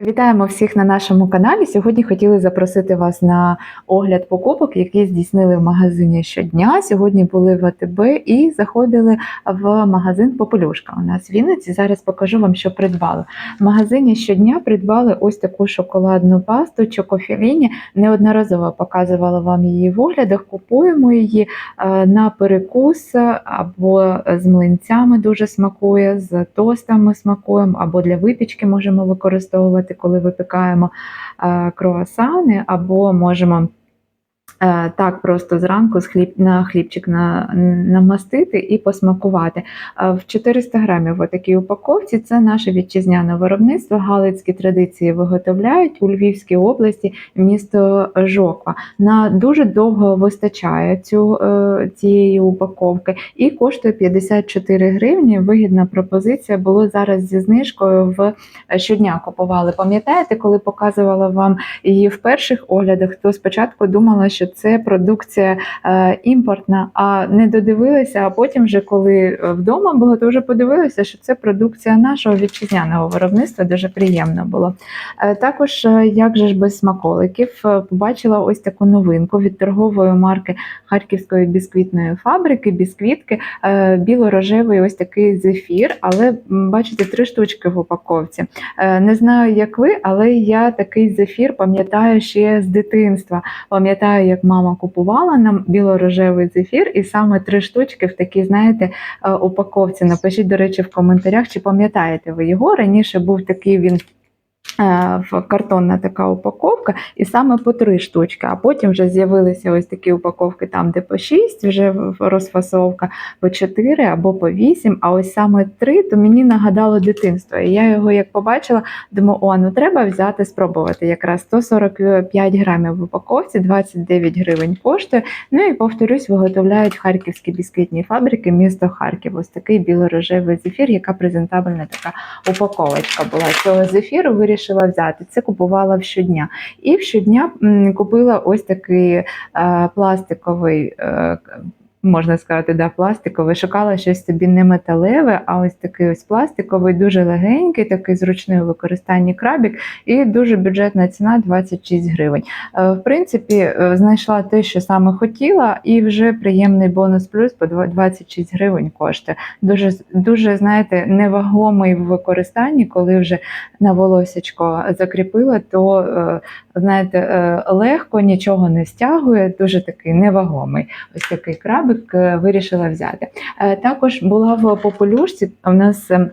Вітаємо всіх на нашому каналі. Сьогодні хотіли запросити вас на огляд покупок, які здійснили в магазині щодня. Сьогодні були в АТБ і заходили в магазин Попелюшка. У нас в Вінниці. Зараз покажу вам, що придбали. В магазині щодня придбали ось таку шоколадну пасту Чокофіліні. Неодноразово показувала вам її в оглядах. Купуємо її е, на перекус або з млинцями дуже смакує, з тостами смакуємо, або для випічки можемо використовувати, коли випікаємо е, круасани, або можемо. Е, Так, просто зранку з хліб, на хлібчик на, намастити і посмакувати. Е, В 400 грамів в такій упаковці це наше вітчизняне виробництво. Галицькі традиції виготовляють у Львівській області, місто Жоква. На дуже довго вистачає цю, е, цієї упаковки і коштує 54 гривні. Вигідна пропозиція було зараз зі знижкою в щодня купували. Пам'ятаєте, коли показувала вам її в перших оглядах, то спочатку думала, що це продукція е, імпортна, а не додивилася. А потім, вже коли е, вдома було, то вже подивилася, що це продукція нашого вітчизняного виробництва. Дуже приємно було. Е, Також, як же ж без смаколиків, побачила ось таку новинку від торгової марки Харківської бісквітної фабрики, бісквітки, біло-рожевий ось такий зефір, але бачите, три штучки в упаковці. Не знаю, як ви, але я такий зефір пам'ятаю ще з дитинства. Пам'ятаю, як мама купувала нам біло-рожевий зефір, і саме три штучки в такій, знаєте, е, упаковці. Напишіть, до речі, в коментарях, чи пам'ятаєте ви його. Раніше був такий він. Е, В картонна така упаковка, і саме по три штучки. А потім вже з'явилися ось такі упаковки, там де по шість, вже розфасовка по чотири або по вісім. А ось саме три, то мені нагадало дитинство. І я його як побачила, думаю, о, ну треба взяти, спробувати. Якраз 145 грамів в упаковці, 29 гривень коштує. Ну і повторюсь, виготовляють харківські бісквітні фабрики, місто Харків. Ось такий біло-рожевий зефір, яка презентабельна така упаковочка була. Цього зефіру вирішила взяти. Це купувала в щодня. І щодня купила ось такий е, пластиковий. Можна сказати, да, пластиковий. Шукала щось собі не металеве, а ось такий ось пластиковий, дуже легенький, такий зручний у використанні крабік, і дуже бюджетна ціна 26 гривень. Е, В принципі, е, знайшла те, що саме хотіла, і вже приємний бонус плюс по 26 гривень коштує. Дуже, дуже знаєте, невагомий в використанні, коли вже на волосечко закріпила, то е, знаєте, легко нічого не стягує, дуже такий невагомий. Ось такий крабик е, вирішила взяти. Е, Також була в попелюшці. У нас е,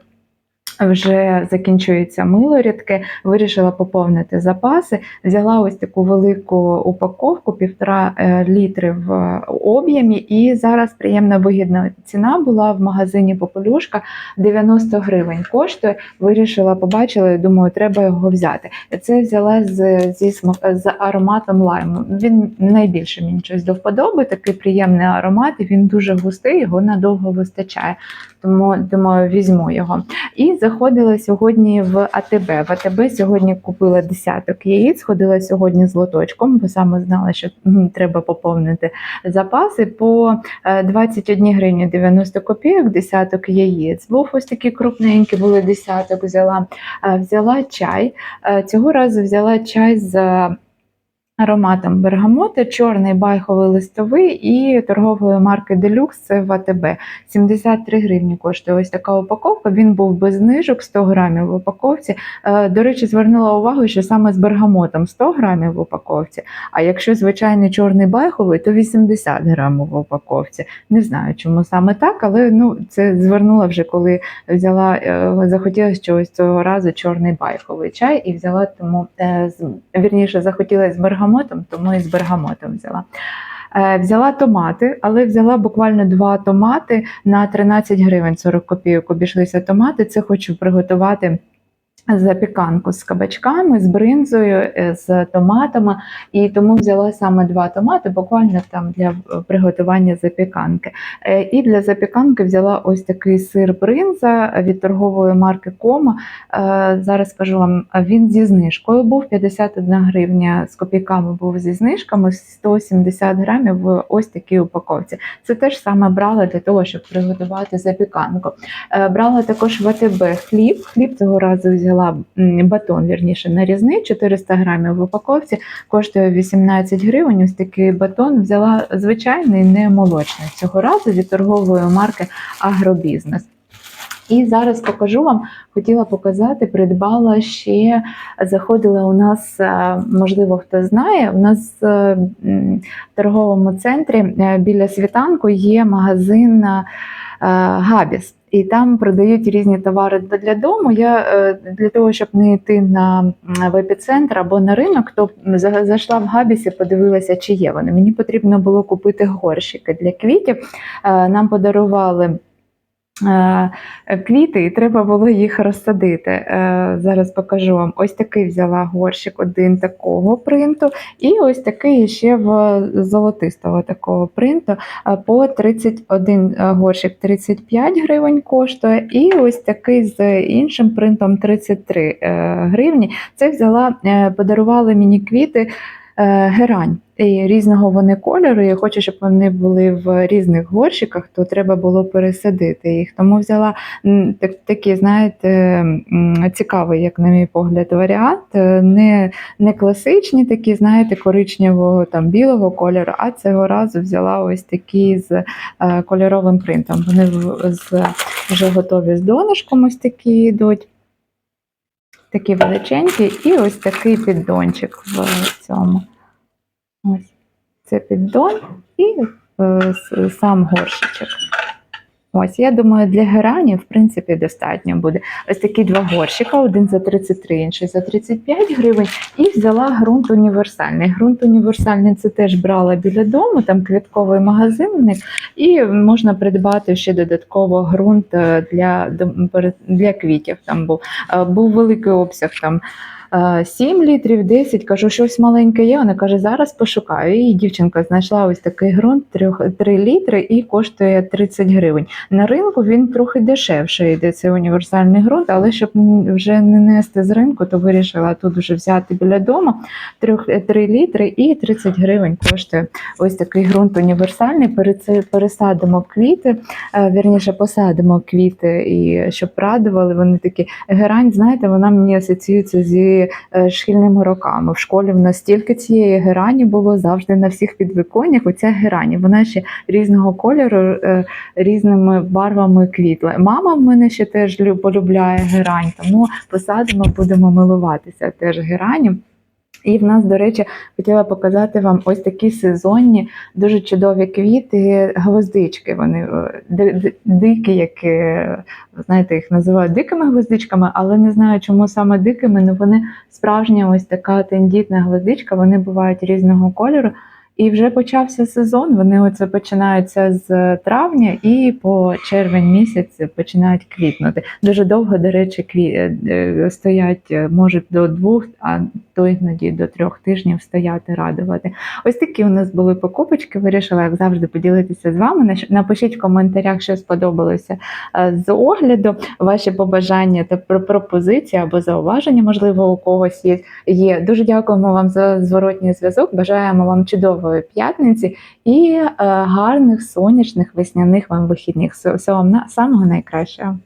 вже закінчується мило рідке, вирішила поповнити запаси. Взяла ось таку велику упаковку, півтора е, літри в об'ємі, і зараз приємна вигідна ціна була в магазині Попелюшка 90 гривень коштує. Вирішила, побачила і думаю, треба його взяти. Це взяла з, зі з ароматом лайму. Він найбільше мені щось до вподоби, такий приємний аромат. Він дуже густий, його надовго вистачає. Тому думаю, візьму його. І заходила сьогодні в АТБ. В АТБ сьогодні купила десяток яєць, ходила сьогодні з лоточком, бо саме знала, що треба поповнити запаси по е, 21 гривні 90 копійок, десяток яєць. Був ось такі крупненькі, були десяток. Взяла, Е, взяла чай. Е, Цього разу взяла чай з. Ароматом бергамота, чорний байховий листовий і торгової марки Deluxe в АТБ. 73 гривні коштує ось така упаковка. Він був без знижок 100 грамів в упаковці. Е, До речі, звернула увагу, що саме з бергамотом 100 грамів в упаковці. А якщо звичайний чорний байховий, то 80 грамів в упаковці. Не знаю, чому саме так, але ну це звернула вже, коли взяла, е, захотілося чогось цього разу чорний байховий чай і взяла тому е, вірніше захотілося з бергамотом, тому і з бергамотом взяла. Е, Взяла томати, але взяла буквально два томати на 13 гривень 40 копійок. Обійшлися томати. Це хочу приготувати. Запіканку з кабачками, з бринзою, е, з томатами, і тому взяла саме два томати, буквально там для е, приготування запіканки. Е, І для запіканки взяла ось такий сир бринза від торгової марки Кома. Зараз скажу вам, він зі знижкою був 51 гривня з копійками був зі знижками, 170 грамів в ось такій упаковці. Це теж саме брала для того, щоб приготувати запіканку. Брала також в АТБ хліб. Хліб цього разу взяла взяла батон, вірніше, нарізний 400 грамів в упаковці, коштує 18 гривень. Ось такий батон взяла звичайний, не молочний цього разу від торгової марки Агробізнес. І зараз покажу вам, хотіла показати, придбала ще, заходила у нас, е, можливо, хто знає, у нас е, в торговому центрі е, біля світанку є магазин Габіс. І там продають різні товари для дому. Я для того, щоб не йти на в епіцентр або на ринок, то зайшла в Габісі, подивилася, чи є вони. Мені потрібно було купити горщики для квітів. Нам подарували. Е, Квіти, і треба було їх розсадити. Е, Зараз покажу вам. Ось такий взяла горщик, один такого принту, і ось такий ще в золотистого такого принту. Е, По 31 горщик 35 гривень коштує, і ось такий з іншим принтом 33 е, гривні. Це взяла, е, подарували мені квіти. е, Герань різного вони кольору. Я хочу, щоб вони були в різних горщиках, то треба було пересадити їх. Тому взяла м, так, такі, знаєте, цікавий, як на мій погляд, варіант. Е, Не, не класичні, такі, знаєте, коричневого там білого кольору, а цього разу взяла ось такі з е, кольоровим принтом. Вони з, вже готові з донышком, ось такі йдуть. Такі величенькі, і ось такий піддончик в цьому. Ось це піддон і е, сам горщичок. Ось, я думаю, для герані, в принципі, достатньо буде. Ось такі два горщика, один за 33, інший за 35 гривень. І взяла ґрунт універсальний. Ґрунт універсальний це теж брала біля дому, там квітковий магазин і можна придбати ще додатково ґрунт е, для, для квітів. Там був, Е, був великий обсяг там. Е, 7 літрів, 10, кажу, щось маленьке є. Вона каже, зараз пошукаю. І дівчинка знайшла ось такий ґрунт 3 літри і коштує 30 гривень. На ринку він трохи дешевше йде цей універсальний ґрунт, але щоб вже не нести з ринку, то вирішила тут вже взяти біля дому 3 літри і 30 гривень коштує ось такий ґрунт універсальний. Пересадимо квіти, е, вірніше посадимо квіти, і щоб радували. Вони такі герань, знаєте, вона мені асоціюється зі е, шкільними роками. В школі в нас стільки цієї герані було завжди на всіх підвиконнях. Оця герані. Вона ще різного кольору, е, різними барвами квітла. Мама в мене ще теж лю- полюбляє герань, тому посадимо, будемо милуватися теж геранню. І в нас, до речі, хотіла показати вам ось такі сезонні, дуже чудові квіти, гвоздички. Вони е, ди- ди- дикі, як е, знаєте, їх називають дикими гвоздичками, але не знаю, чому саме дикими. але вони справжня ось така тендітна гвоздичка. Вони бувають різного кольору. І вже почався сезон. Вони оце починаються з травня і по червень місяць починають квітнути. Дуже довго, до речі, кві... е, е, стоять, е, можуть до двох, а то іноді до трьох тижнів стояти, радувати. Ось такі у нас були покупочки. Вирішила, як завжди, поділитися з вами. Напишіть в коментарях, що сподобалося з огляду, ваші побажання та про- пропозиції або зауваження, можливо, у когось є. Дуже дякуємо вам за зворотній зв'язок. Бажаємо вам чудової п'ятниці і е, гарних сонячних весняних вам вихідних. Всього самого найкращого.